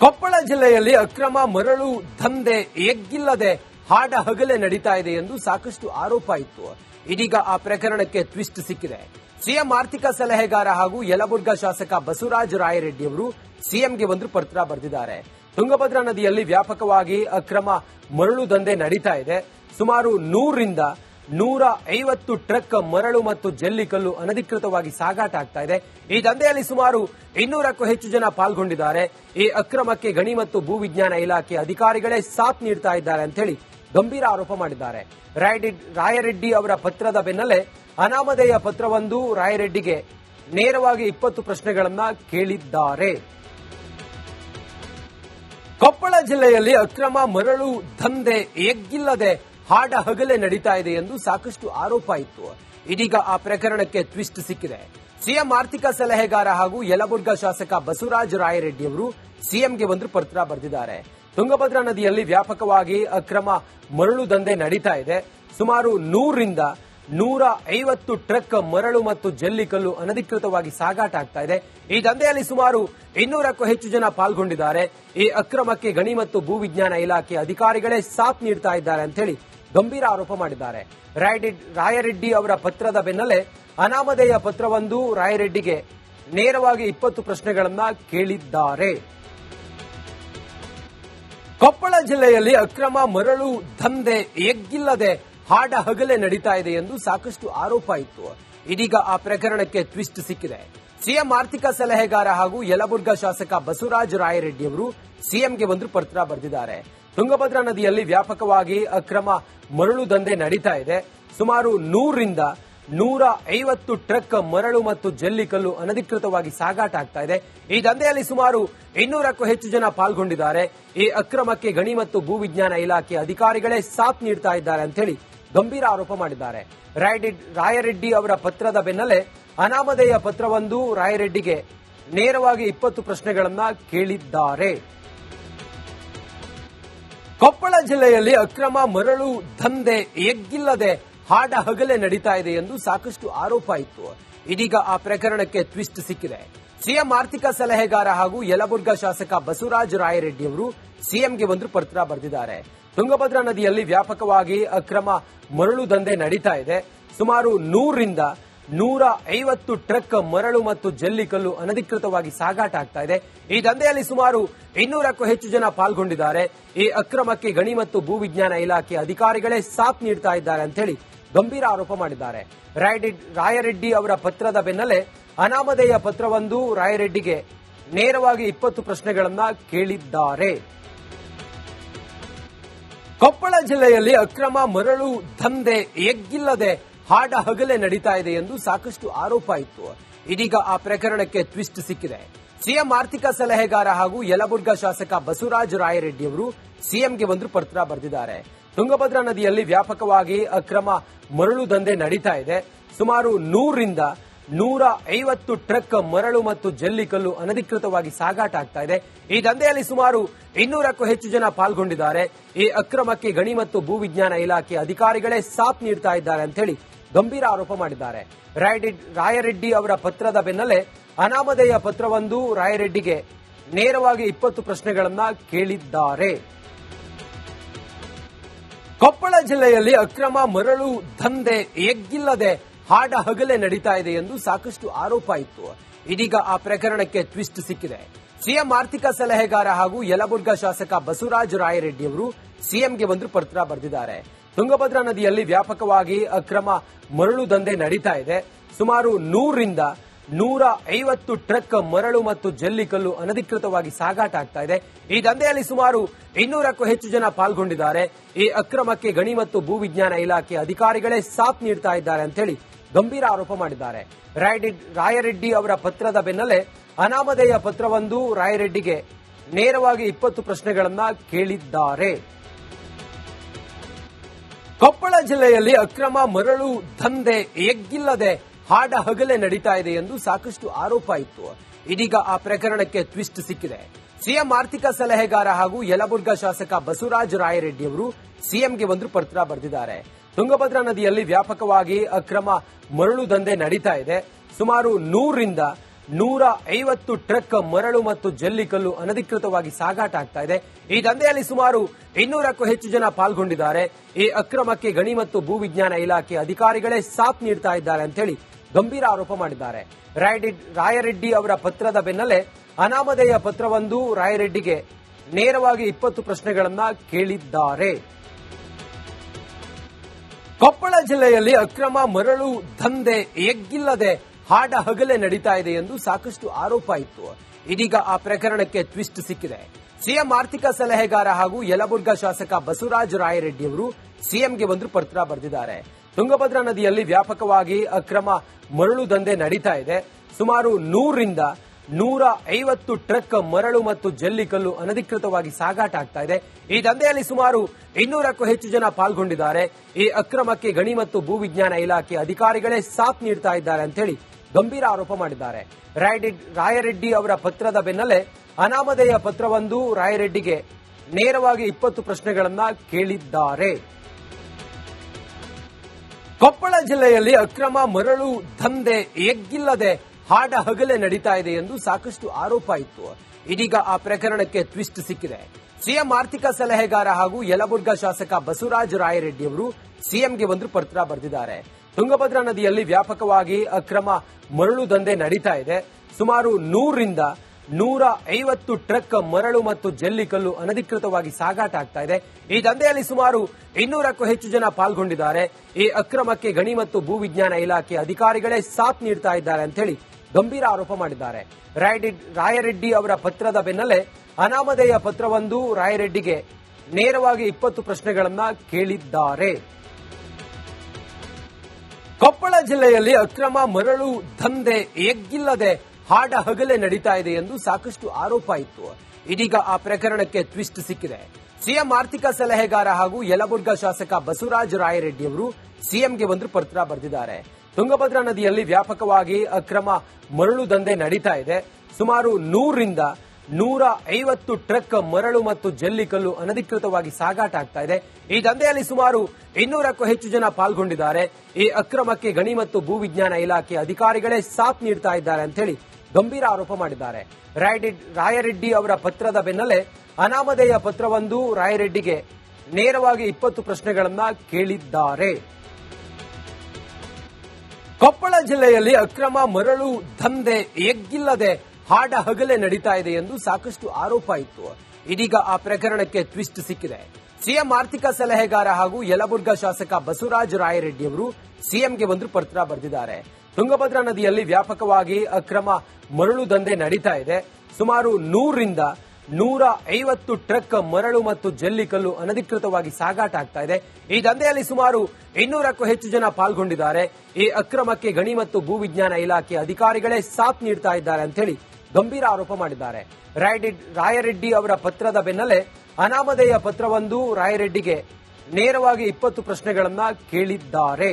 ಕೊಪ್ಪಳ ಜಿಲ್ಲೆಯಲ್ಲಿ ಅಕ್ರಮ ಮರಳು ದಂಧೆ ಎಗ್ಗಿಲ್ಲದೆ ಹಾಡ ಹಗಲೆ ನಡೀತಾ ಇದೆ ಎಂದು ಸಾಕಷ್ಟು ಆರೋಪ ಇತ್ತು. ಇದೀಗ ಆ ಪ್ರಕರಣಕ್ಕೆ ಟ್ವಿಸ್ಟ್ ಸಿಕ್ಕಿದೆ. ಸಿಎಂ ಆರ್ಥಿಕ ಸಲಹೆಗಾರ ಹಾಗೂ ಯಲಬುರ್ಗಾ ಶಾಸಕ ಬಸವರಾಜ ರಾಯರೆಡ್ಡಿ ಅವರು ಸಿಎಂಗೆ ಒಂದು ಪತ್ರ ಬರೆದಿದ್ದಾರೆ. ತುಂಗಭದ್ರಾ ನದಿಯಲ್ಲಿ ವ್ಯಾಪಕವಾಗಿ ಅಕ್ರಮ ಮರಳು ದಂಧೆ ನಡೀತಾ ಇದೆ. ಸುಮಾರು ನೂರರಿಂದ ನೂರ ಐವತ್ತು ಟ್ರಕ್ ಮರಳು ಮತ್ತು ಜಲ್ಲಿಕಲ್ಲು ಅನಧಿಕೃತವಾಗಿ ಸಾಗಾಟ ಆಗ್ತಾ ಇದೆ. ಈ ದಂಧೆಯಲ್ಲಿ ಸುಮಾರು ಇನ್ನೂರಕ್ಕೂ ಹೆಚ್ಚು ಜನ ಪಾಲ್ಗೊಂಡಿದ್ದಾರೆ. ಈ ಅಕ್ರಮಕ್ಕೆ ಗಣಿ ಮತ್ತು ಭೂವಿಜ್ಞಾನ ಇಲಾಖೆ ಅಧಿಕಾರಿಗಳೇ ಸಾಥ್ ನೀಡ್ತಾ ಇದ್ದಾರೆ ಅಂತ ಹೇಳಿ ಗಂಭೀರ ಆರೋಪ ಮಾಡಿದ್ದಾರೆ. ರಾಯರೆಡ್ಡಿ ಅವರ ಪತ್ರದ ಬೆನ್ನಲ್ಲೇ ಅನಾಮಧೇಯ ಪತ್ರವೊಂದು ರಾಯರೆಡ್ಡಿಗೆ ನೇರವಾಗಿ ಇಪ್ಪತ್ತು ಪ್ರಶ್ನೆಗಳನ್ನ ಕೇಳಿದ್ದಾರೆ. ಕೊಪ್ಪಳ ಜಿಲ್ಲೆಯಲ್ಲಿ ಅಕ್ರಮ ಮರಳು ದಂಧೆ ಎಗ್ಗಿಲ್ಲದೆ ಹಾಡ ಹಗಲೇ ನಡೀತಾ ಇದೆ ಎಂದು ಸಾಕಷ್ಟು ಆರೋಪ ಇತ್ತು. ಇದೀಗ ಆ ಪ್ರಕರಣಕ್ಕೆ ಟ್ವಿಸ್ಟ್ ಸಿಕ್ಕಿದೆ. ಸಿಎಂ ಆರ್ಥಿಕ ಸಲಹೆಗಾರ ಹಾಗೂ ಯಲಬುರ್ಗಾ ಶಾಸಕ ಬಸವರಾಜ ರಾಯರೆಡ್ಡಿ ಅವರು ಸಿಎಂಗೆ ಒಂದು ಪತ್ರ ಬರೆದಿದ್ದಾರೆ. ತುಂಗಭದ್ರಾ ನದಿಯಲ್ಲಿ ವ್ಯಾಪಕವಾಗಿ ಅಕ್ರಮ ಮರಳು ದಂಧೆ ನಡೀತಾ ಇದೆ. ಸುಮಾರು ನೂರರಿಂದ ನೂರ ಐವತ್ತು ಟ್ರಕ್ ಮರಳು ಮತ್ತು ಜಲ್ಲಿಕಲ್ಲು ಅನಧಿಕೃತವಾಗಿ ಸಾಗಾಟ ಆಗ್ತಾ ಇದೆ. ಈ ದಂಧೆಯಲ್ಲಿ ಸುಮಾರು ಇನ್ನೂರಕ್ಕೂ ಹೆಚ್ಚು ಜನ ಪಾಲ್ಗೊಂಡಿದ್ದಾರೆ. ಈ ಅಕ್ರಮಕ್ಕೆ ಗಣಿ ಮತ್ತು ಭೂವಿಜ್ಞಾನ ಇಲಾಖೆ ಅಧಿಕಾರಿಗಳೇ ಸಾಥ್ ನೀಡ್ತಾ ಇದ್ದಾರೆ ಅಂತ ಹೇಳಿ ಗಂಭೀರ ಆರೋಪ ಮಾಡಿದ್ದಾರೆ. ರಾಯರೆಡ್ಡಿ ಅವರ ಪತ್ರದ ಬೆನ್ನಲ್ಲೇ ಅನಾಮಧೇಯ ಪತ್ರವೊಂದು ರಾಯರೆಡ್ಡಿಗೆ ನೇರವಾಗಿ ಇಪ್ಪತ್ತು ಪ್ರಶ್ನೆಗಳನ್ನ ಕೇಳಿದ್ದಾರೆ. ಕೊಪ್ಪಳ ಜಿಲ್ಲೆಯಲ್ಲಿ ಅಕ್ರಮ ಮರಳು ದಂಧೆ ಎಗ್ಗಿಲ್ಲದೆ ಹಾಡ ಹಗಲೇ ನಡೀತಾ ಇದೆ ಎಂದು ಸಾಕಷ್ಟು ಆರೋಪ ಇತ್ತು. ಇದೀಗ ಆ ಪ್ರಕರಣಕ್ಕೆ ಟ್ವಿಸ್ಟ್ ಸಿಕ್ಕಿದೆ. ಸಿಎಂ ಆರ್ಥಿಕ ಸಲಹೆಗಾರ ಹಾಗೂ ಯಲಬುರ್ಗಾ ಶಾಸಕ ಬಸವರಾಜ ರಾಯರೆಡ್ಡಿ ಅವರು ಸಿಎಂಗೆ ಒಂದು ಪತ್ರ ಬರೆದಿದ್ದಾರೆ. ತುಂಗಭದ್ರಾ ನದಿಯಲ್ಲಿ ವ್ಯಾಪಕವಾಗಿ ಅಕ್ರಮ ಮರಳು ದಂಧೆ ನಡೀತಾ ಇದೆ. ಸುಮಾರು ನೂರರಿಂದ ನೂರ ಐವತ್ತು ಟ್ರಕ್ ಮರಳು ಮತ್ತು ಜಲ್ಲಿಕಲ್ಲು ಅನಧಿಕೃತವಾಗಿ ಸಾಗಾಟ ಆಗ್ತಾ ಇದೆ. ಈ ದಂಧೆಯಲ್ಲಿ ಸುಮಾರು ಇನ್ನೂರಕ್ಕೂ ಹೆಚ್ಚು ಜನ ಪಾಲ್ಗೊಂಡಿದ್ದಾರೆ. ಈ ಅಕ್ರಮಕ್ಕೆ ಗಣಿ ಮತ್ತು ಭೂವಿಜ್ಞಾನ ಇಲಾಖೆ ಅಧಿಕಾರಿಗಳೇ ಸಾಥ್ ನೀಡ್ತಾ ಇದ್ದಾರೆ ಅಂತ ಹೇಳಿ ಗಂಭೀರ ಆರೋಪ ಮಾಡಿದ್ದಾರೆ. ರಾಯರೆಡ್ಡಿ ಅವರ ಪತ್ರದ ಬೆನ್ನಲ್ಲೇ ಅನಾಮಧೇಯ ಪತ್ರವೊಂದು ರಾಯರೆಡ್ಡಿಗೆ ನೇರವಾಗಿ ಇಪ್ಪತ್ತು ಪ್ರಶ್ನೆಗಳನ್ನ ಕೇಳಿದ್ದಾರೆ. ಕೊಪ್ಪಳ ಜಿಲ್ಲೆಯಲ್ಲಿ ಅಕ್ರಮ ಮರಳು ದಂಧೆ ಎಗ್ಗಿಲ್ಲದೆ ಹಾಡ ಹಗಲೆ ನಡೀತಾ ಇದೆ ಎಂದು ಸಾಕಷ್ಟು ಆರೋಪ ಇತ್ತು. ಇದೀಗ ಆ ಪ್ರಕರಣಕ್ಕೆ ಟ್ವಿಸ್ಟ್ ಸಿಕ್ಕಿದೆ. ಸಿಎಂ ಆರ್ಥಿಕ ಸಲಹೆಗಾರ ಹಾಗೂ ಯಲಬುರ್ಗ ಶಾಸಕ ಬಸವರಾಜ ರಾಯರೆಡ್ಡಿ ಅವರು ಸಿಎಂಗೆ ಒಂದು ಪತ್ರ ಬರೆದಿದ್ದಾರೆ. ತುಂಗಭದ್ರಾ ನದಿಯಲ್ಲಿ ವ್ಯಾಪಕವಾಗಿ ಅಕ್ರಮ ಮರಳು ದಂಧೆ ನಡೀತಾ ಇದೆ. ಸುಮಾರು ನೂರರಿಂದ ನೂರ ಐವತ್ತು ಟ್ರಕ್ ಮರಳು ಮತ್ತು ಜಲ್ಲಿಕಲ್ಲು ಅನಧಿಕೃತವಾಗಿ ಸಾಗಾಟ ಆಗ್ತಾ ಇದೆ. ಈ ದಂಧೆಯಲ್ಲಿ ಸುಮಾರು ಇನ್ನೂರಕ್ಕೂ ಹೆಚ್ಚು ಜನ ಪಾಲ್ಗೊಂಡಿದ್ದಾರೆ. ಈ ಅಕ್ರಮಕ್ಕೆ ಗಣಿ ಮತ್ತು ಭೂವಿಜ್ಞಾನ ಇಲಾಖೆ ಅಧಿಕಾರಿಗಳೇ ಸಾಥ್ ನೀಡ್ತಾ ಇದ್ದಾರೆ ಅಂತ ಹೇಳಿ ಗಂಭೀರ ಆರೋಪ ಮಾಡಿದ್ದಾರೆ. ರಾಯರೆಡ್ಡಿ ಅವರ ಪತ್ರದ ಬೆನ್ನಲ್ಲೇ ಅನಾಮಧೇಯ ಪತ್ರವೊಂದು ರಾಯರೆಡ್ಡಿಗೆ ನೇರವಾಗಿ ಇಪ್ಪತ್ತು ಪ್ರಶ್ನೆಗಳನ್ನ ಕೇಳಿದ್ದಾರೆ. ಕೊಪ್ಪಳ ಜಿಲ್ಲೆಯಲ್ಲಿ ಅಕ್ರಮ ಮರಳು ದಂಧೆ ಎಗ್ಗಿಲ್ಲದೆ ಹಾಡ ಹಗಲೆ ನಡೀತಾ ಇದೆ ಎಂದು ಸಾಕಷ್ಟು ಆರೋಪ ಇತ್ತು. ಇದೀಗ ಆ ಪ್ರಕರಣಕ್ಕೆ ಟ್ವಿಸ್ಟ್ ಸಿಕ್ಕಿದೆ. ಸಿಎಂ ಆರ್ಥಿಕ ಸಲಹೆಗಾರ ಹಾಗೂ ಯಲಬುರ್ಗ ಶಾಸಕ ಬಸವರಾಜ ರಾಯರೆಡ್ಡಿ ಅವರು ಸಿಎಂಗೆ ಒಂದು ಪತ್ರ ಬರೆದಿದ್ದಾರೆ. ತುಂಗಭದ್ರಾ ನದಿಯಲ್ಲಿ ವ್ಯಾಪಕವಾಗಿ ಅಕ್ರಮ ಮರಳು ದಂಧೆ ನಡೀತಾ ಇದೆ. ಸುಮಾರು ನೂರರಿಂದ ನೂರ ಐವತ್ತು ಟ್ರಕ್ ಮರಳು ಮತ್ತು ಜಲ್ಲಿಕಲ್ಲು ಅನಧಿಕೃತವಾಗಿ ಸಾಗಾಟ ಆಗ್ತಾ ಇದೆ. ಈ ದಂಧೆಯಲ್ಲಿ ಸುಮಾರು ಇನ್ನೂರಕ್ಕೂ ಹೆಚ್ಚು ಜನ ಪಾಲ್ಗೊಂಡಿದ್ದಾರೆ. ಈ ಅಕ್ರಮಕ್ಕೆ ಗಣಿ ಮತ್ತು ಭೂವಿಜ್ಞಾನ ಇಲಾಖೆ ಅಧಿಕಾರಿಗಳೇ ಸಾಥ್ ನೀಡ್ತಾ ಇದ್ದಾರೆ ಅಂತ ಹೇಳಿ ಗಂಭೀರ ಆರೋಪ ಮಾಡಿದ್ದಾರೆ. ರಾಯರೆಡ್ಡಿ ಅವರ ಪತ್ರದ ಬೆನ್ನಲ್ಲೇ ಅನಾಮಧೇಯ ಪತ್ರವೊಂದು ರಾಯರೆಡ್ಡಿಗೆ ನೇರವಾಗಿ ಇಪ್ಪತ್ತು ಪ್ರಶ್ನೆಗಳನ್ನ ಕೇಳಿದ್ದಾರೆ. ಕೊಪ್ಪಳ ಜಿಲ್ಲೆಯಲ್ಲಿ ಅಕ್ರಮ ಮರಳು ದಂಧೆ ಎಗ್ಗಿಲ್ಲದೆ ಹಾಡ ಹಗಲೇ ನಡೀತಾ ಇದೆ ಎಂದು ಸಾಕಷ್ಟು ಆರೋಪ ಇತ್ತು. ಇದೀಗ ಆ ಪ್ರಕರಣಕ್ಕೆ ಟ್ವಿಸ್ಟ್ ಸಿಕ್ಕಿದೆ. ಸಿಎಂ ಆರ್ಥಿಕ ಸಲಹೆಗಾರ ಹಾಗೂ ಯಲಬುರ್ಗಾ ಶಾಸಕ ಬಸವರಾಜ ರಾಯರೆಡ್ಡಿ ಅವರು ಸಿಎಂಗೆ ಒಂದು ಪತ್ರ ಬರೆದಿದ್ದಾರೆ. ತುಂಗಭದ್ರಾ ನದಿಯಲ್ಲಿ ವ್ಯಾಪಕವಾಗಿ ಅಕ್ರಮ ಮರಳು ದಂಧೆ ನಡೀತಾ ಇದೆ. ಸುಮಾರು ನೂರರಿಂದ ನೂರ ಐವತ್ತು ಟ್ರಕ್ ಮರಳು ಮತ್ತು ಜಲ್ಲಿಕಲ್ಲು ಅನಧಿಕೃತವಾಗಿ ಸಾಗಾಟ ಆಗ್ತಾ ಇದೆ. ಈ ದಂಧೆಯಲ್ಲಿ ಸುಮಾರು ಇನ್ನೂರಕ್ಕೂ ಹೆಚ್ಚು ಜನ ಪಾಲ್ಗೊಂಡಿದ್ದಾರೆ. ಈ ಅಕ್ರಮಕ್ಕೆ ಗಣಿ ಮತ್ತು ಭೂವಿಜ್ಞಾನ ಇಲಾಖೆ ಅಧಿಕಾರಿಗಳೇ ಸಾಥ್ ನೀಡ್ತಾ ಇದ್ದಾರೆ ಅಂತ ಹೇಳಿ ಗಂಭೀರ ಆರೋಪ ಮಾಡಿದ್ದಾರೆ. ರಾಯರೆಡ್ಡಿ ಅವರ ಪತ್ರದ ಬೆನ್ನಲ್ಲೇ ಅನಾಮಧೇಯ ಪತ್ರವೊಂದು ರಾಯರೆಡ್ಡಿಗೆ ನೇರವಾಗಿ ಇಪ್ಪತ್ತು ಪ್ರಶ್ನೆಗಳನ್ನ ಕೇಳಿದ್ದಾರೆ. ಕೊಪ್ಪಳ ಜಿಲ್ಲೆಯಲ್ಲಿ ಅಕ್ರಮ ಮರಳು ದಂಧೆ ಎಗ್ಗಿಲ್ಲದೆ ಹಾಡ ಹಗಲೆ ನಡೀತಾ ಇದೆ ಎಂದು ಸಾಕಷ್ಟು ಆರೋಪ ಇತ್ತು. ಇದೀಗ ಆ ಪ್ರಕರಣಕ್ಕೆ ಟ್ವಿಸ್ಟ್ ಸಿಕ್ಕಿದೆ. ಸಿಎಂ ಆರ್ಥಿಕ ಸಲಹೆಗಾರ ಹಾಗೂ ಯಲಬುರ್ಗಾ ಶಾಸಕ ಬಸವರಾಜ ರಾಯರೆಡ್ಡಿ ಅವರು ಸಿಎಂಗೆ ಒಂದು ಪತ್ರ ಬರೆದಿದ್ದಾರೆ. ತುಂಗಭದ್ರಾ ನದಿಯಲ್ಲಿ ವ್ಯಾಪಕವಾಗಿ ಅಕ್ರಮ ಮರಳು ದಂಧೆ ನಡೀತಾ ಇದೆ. ಸುಮಾರು ನೂರರಿಂದ ನೂರ ಐವತ್ತು ಟ್ರಕ್ ಮರಳು ಮತ್ತು ಜಲ್ಲಿಕಲ್ಲು ಅನಧಿಕೃತವಾಗಿ ಸಾಗಾಟ ಆಗ್ತಾ ಇದೆ. ಈ ದಂಧೆಯಲ್ಲಿ ಸುಮಾರು ಇನ್ನೂರಕ್ಕೂ ಹೆಚ್ಚು ಜನ ಪಾಲ್ಗೊಂಡಿದ್ದಾರೆ. ಈ ಅಕ್ರಮಕ್ಕೆ ಗಣಿ ಮತ್ತು ಭೂವಿಜ್ಞಾನ ಇಲಾಖೆ ಅಧಿಕಾರಿಗಳೇ ಸಾಥ್ ನೀಡ್ತಾ ಇದ್ದಾರೆ ಅಂತೇಳಿ ಗಂಭೀರ ಆರೋಪ ಮಾಡಿದ್ದಾರೆ. ರಾಯರೆಡ್ಡಿ ಅವರ ಪತ್ರದ ಬೆನ್ನಲ್ಲೇ ಅನಾಮಧೇಯ ಪತ್ರವೊಂದು ರಾಯರೆಡ್ಡಿಗೆ ನೇರವಾಗಿ ಇಪ್ಪತ್ತು ಪ್ರಶ್ನೆಗಳನ್ನ ಕೇಳಿದ್ದಾರೆ. ಕೊಪ್ಪಳ ಜಿಲ್ಲೆಯಲ್ಲಿ ಅಕ್ರಮ ಮರಳು ದಂಧೆ ಎಗ್ಗಿಲ್ಲದೆ ಹಾಡ ಹಗಲೇ ನಡೀತಾ ಇದೆ ಎಂದು ಸಾಕಷ್ಟು ಆರೋಪ ಇತ್ತು. ಇದೀಗ ಆ ಪ್ರಕರಣಕ್ಕೆ ಟ್ವಿಸ್ಟ್ ಸಿಕ್ಕಿದೆ. ಸಿಎಂ ಆರ್ಥಿಕ ಸಲಹೆಗಾರ ಹಾಗೂ ಯಲಬುರ್ಗಾ ಶಾಸಕ ಬಸವರಾಜ ರಾಯರೆಡ್ಡಿ ಅವರು ಸಿಎಂಗೆ ಒಂದು ಪತ್ರ ಬರೆದಿದ್ದಾರೆ. ತುಂಗಭದ್ರಾ ನದಿಯಲ್ಲಿ ವ್ಯಾಪಕವಾಗಿ ಅಕ್ರಮ ಮರಳು ದಂಧೆ ನಡೀತಾ ಇದೆ. ಸುಮಾರು ನೂರರಿಂದ ನೂರ ಐವತ್ತು ಟ್ರಕ್ ಮರಳು ಮತ್ತು ಜಲ್ಲಿಕಲ್ಲು ಅನಧಿಕೃತವಾಗಿ ಸಾಗಾಟ ಆಗ್ತಾ ಇದೆ. ಈ ದಂಧೆಯಲ್ಲಿ ಸುಮಾರು ಇನ್ನೂರಕ್ಕೂ ಹೆಚ್ಚು ಜನ ಪಾಲ್ಗೊಂಡಿದ್ದಾರೆ. ಈ ಅಕ್ರಮಕ್ಕೆ ಗಣಿ ಮತ್ತು ಭೂವಿಜ್ಞಾನ ಇಲಾಖೆ ಅಧಿಕಾರಿಗಳೇ ಸಾಥ್ ನೀಡ್ತಾ ಇದ್ದಾರೆ ಅಂತೇಳಿ ಗಂಭೀರ ಆರೋಪ ಮಾಡಿದ್ದಾರೆ. ರಾಯರೆಡ್ಡಿ ಅವರ ಪತ್ರದ ಬೆನ್ನಲ್ಲೇ ಅನಾಮಧೇಯ ಪತ್ರವೊಂದು ರಾಯರೆಡ್ಡಿಗೆ ನೇರವಾಗಿ ಇಪ್ಪತ್ತು ಪ್ರಶ್ನೆಗಳನ್ನ ಕೇಳಿದ್ದಾರೆ. ಕೊಪ್ಪಳ ಜಿಲ್ಲೆಯಲ್ಲಿ ಅಕ್ರಮ ಮರಳು ದಂಧೆ ಎಗ್ಗಿಲ್ಲದೆ ಹಾಡ ಹಗಲೆ ನಡೀತಾ ಇದೆ ಎಂದು ಸಾಕಷ್ಟು ಆರೋಪ ಇತ್ತು. ಇದೀಗ ಆ ಪ್ರಕರಣಕ್ಕೆ ಟ್ವಿಸ್ಟ್ ಸಿಕ್ಕಿದೆ. ಸಿಎಂ ಆರ್ಥಿಕ ಸಲಹೆಗಾರ ಹಾಗೂ ಯಲಬುರ್ಗಾ ಶಾಸಕ ಬಸವರಾಜ ರಾಯರೆಡ್ಡಿ ಅವರು ಸಿಎಂಗೆ ಒಂದು ಪತ್ರ ಬರೆದಿದ್ದಾರೆ. ತುಂಗಭದ್ರಾ ನದಿಯಲ್ಲಿ ವ್ಯಾಪಕವಾಗಿ ಅಕ್ರಮ ಮರಳು ದಂಧೆ ನಡೀತಾ ಇದೆ. ಸುಮಾರು ನೂರರಿಂದ ನೂರ ಐವತ್ತು ಟ್ರಕ್ ಮರಳು ಮತ್ತು ಜಲ್ಲಿಕಲ್ಲು ಅನಧಿಕೃತವಾಗಿ ಸಾಗಾಟ ಆಗ್ತಾ ಇದೆ. ಈ ದಂಧೆಯಲ್ಲಿ ಸುಮಾರು ಇನ್ನೂರಕ್ಕೂ ಹೆಚ್ಚು ಜನ ಪಾಲ್ಗೊಂಡಿದ್ದಾರೆ. ಈ ಅಕ್ರಮಕ್ಕೆ ಗಣಿ ಮತ್ತು ಭೂವಿಜ್ಞಾನ ಇಲಾಖೆ ಅಧಿಕಾರಿಗಳೇ ಸಾಥ್ ನೀಡ್ತಾ ಇದ್ದಾರೆ ಅಂತೇಳಿ ಗಂಭೀರ ಆರೋಪ ಮಾಡಿದ್ದಾರೆ. ರಾಯರೆಡ್ಡಿ ಅವರ ಪತ್ರದ ಬೆನ್ನಲ್ಲೇ ಅನಾಮಧೇಯ ಪತ್ರವೊಂದು ರಾಯರೆಡ್ಡಿಗೆ ನೇರವಾಗಿ ಇಪ್ಪತ್ತು ಪ್ರಶ್ನೆಗಳನ್ನ ಕೇಳಿದ್ದಾರೆ. ಕೊಪ್ಪಳ ಜಿಲ್ಲೆಯಲ್ಲಿ ಅಕ್ರಮ ಮರಳು ದಂಧೆ ಎಗ್ಗಿಲ್ಲದೆ ಹಾಡ ಹಗಲೆ ನಡೀತಾ ಇದೆ ಎಂದು ಸಾಕಷ್ಟು ಆರೋಪ ಇತ್ತು. ಇದೀಗ ಆ ಪ್ರಕರಣಕ್ಕೆ ಟ್ವಿಸ್ಟ್ ಸಿಕ್ಕಿದೆ. ಸಿಎಂ ಆರ್ಥಿಕ ಸಲಹೆಗಾರ ಹಾಗೂ ಯಲಬುರ್ಗಾ ಶಾಸಕ ಬಸವರಾಜ ರಾಯರೆಡ್ಡಿ ಅವರು ಸಿಎಂಗೆ ಒಂದು ಪತ್ರ ಬರೆದಿದ್ದಾರೆ. ತುಂಗಭದ್ರಾ ನದಿಯಲ್ಲಿ ವ್ಯಾಪಕವಾಗಿ ಅಕ್ರಮ ಮರಳು ದಂಧೆ ನಡೀತಾ ಇದೆ. ಸುಮಾರು ನೂರರಿಂದ ನೂರ ಐವತ್ತು ಟ್ರಕ್ ಮರಳು ಮತ್ತು ಜಲ್ಲಿಕಲ್ಲು ಅನಧಿಕೃತವಾಗಿ ಸಾಗಾಟ ಆಗ್ತಾ ಇದೆ. ಈ ದಂಧೆಯಲ್ಲಿ ಸುಮಾರು ಇನ್ನೂರಕ್ಕೂ ಹೆಚ್ಚು ಜನ ಪಾಲ್ಗೊಂಡಿದ್ದಾರೆ. ಈ ಅಕ್ರಮಕ್ಕೆ ಗಣಿ ಮತ್ತು ಭೂವಿಜ್ಞಾನ ಇಲಾಖೆ ಅಧಿಕಾರಿಗಳೇ ಸಾಥ್ ನೀಡ್ತಾ ಇದ್ದಾರೆ ಅಂತೇಳಿ ಗಂಭೀರ ಆರೋಪ ಮಾಡಿದ್ದಾರೆ. ರಾಯರೆಡ್ಡಿ ಅವರ ಪತ್ರದ ಬೆನ್ನಲ್ಲೇ ಅನಾಮಧೇಯ ಪತ್ರವೊಂದು ರಾಯರೆಡ್ಡಿಗೆ ನೇರವಾಗಿ ಇಪ್ಪತ್ತು ಪ್ರಶ್ನೆಗಳನ್ನ ಕೇಳಿದ್ದಾರೆ. ಕೊಪ್ಪಳ ಜಿಲ್ಲೆಯಲ್ಲಿ ಅಕ್ರಮ ಮರಳು ದಂಧೆ ಎಗ್ಗಿಲ್ಲದೆ ಹಾಡ ಹಗಲೇ ನಡೀತಾ ಇದೆ ಎಂದು ಸಾಕಷ್ಟು ಆರೋಪ ಇತ್ತು. ಇದೀಗ ಆ ಪ್ರಕರಣಕ್ಕೆ ಟ್ವಿಸ್ಟ್ ಸಿಕ್ಕಿದೆ. ಸಿಎಂ ಆರ್ಥಿಕ ಸಲಹೆಗಾರ ಹಾಗೂ ಯಲಬುರ್ಗಾ ಶಾಸಕ ಬಸವರಾಜ ರಾಯರೆಡ್ಡಿ ಅವರು ಸಿಎಂಗೆ ಒಂದು ಪತ್ರ ಬರೆದಿದ್ದಾರೆ. ತುಂಗಭದ್ರಾ ನದಿಯಲ್ಲಿ ವ್ಯಾಪಕವಾಗಿ ಅಕ್ರಮ ಮರಳು ದಂಧೆ ನಡೀತಾ ಇದೆ. ಸುಮಾರು ನೂರರಿಂದ ನೂರ ಐವತ್ತು ಟ್ರಕ್ ಮರಳು ಮತ್ತು ಜಲ್ಲಿಕಲ್ಲು ಅನಧಿಕೃತವಾಗಿ ಸಾಗಾಟ ಆಗ್ತಾ ಇದೆ. ಈ ದಂಧೆಯಲ್ಲಿ ಸುಮಾರು ಇನ್ನೂರಕ್ಕೂ ಹೆಚ್ಚು ಜನ ಪಾಲ್ಗೊಂಡಿದ್ದಾರೆ. ಈ ಅಕ್ರಮಕ್ಕೆ ಗಣಿ ಮತ್ತು ಭೂವಿಜ್ಞಾನ ಇಲಾಖೆ ಅಧಿಕಾರಿಗಳೇ ಸಾಥ್ ನೀಡ್ತಾ ಇದ್ದಾರೆ ಅಂತೇಳಿ ಗಂಭೀರ ಆರೋಪ ಮಾಡಿದ್ದಾರೆ. ರಾಯರೆಡ್ಡಿ ಅವರ ಪತ್ರದ ಬೆನ್ನಲ್ಲೇ ಅನಾಮಧೇಯ ಪತ್ರವೊಂದು ರಾಯರೆಡ್ಡಿಗೆ ನೇರವಾಗಿ ಇಪ್ಪತ್ತು ಪ್ರಶ್ನೆಗಳನ್ನ ಕೇಳಿದ್ದಾರೆ.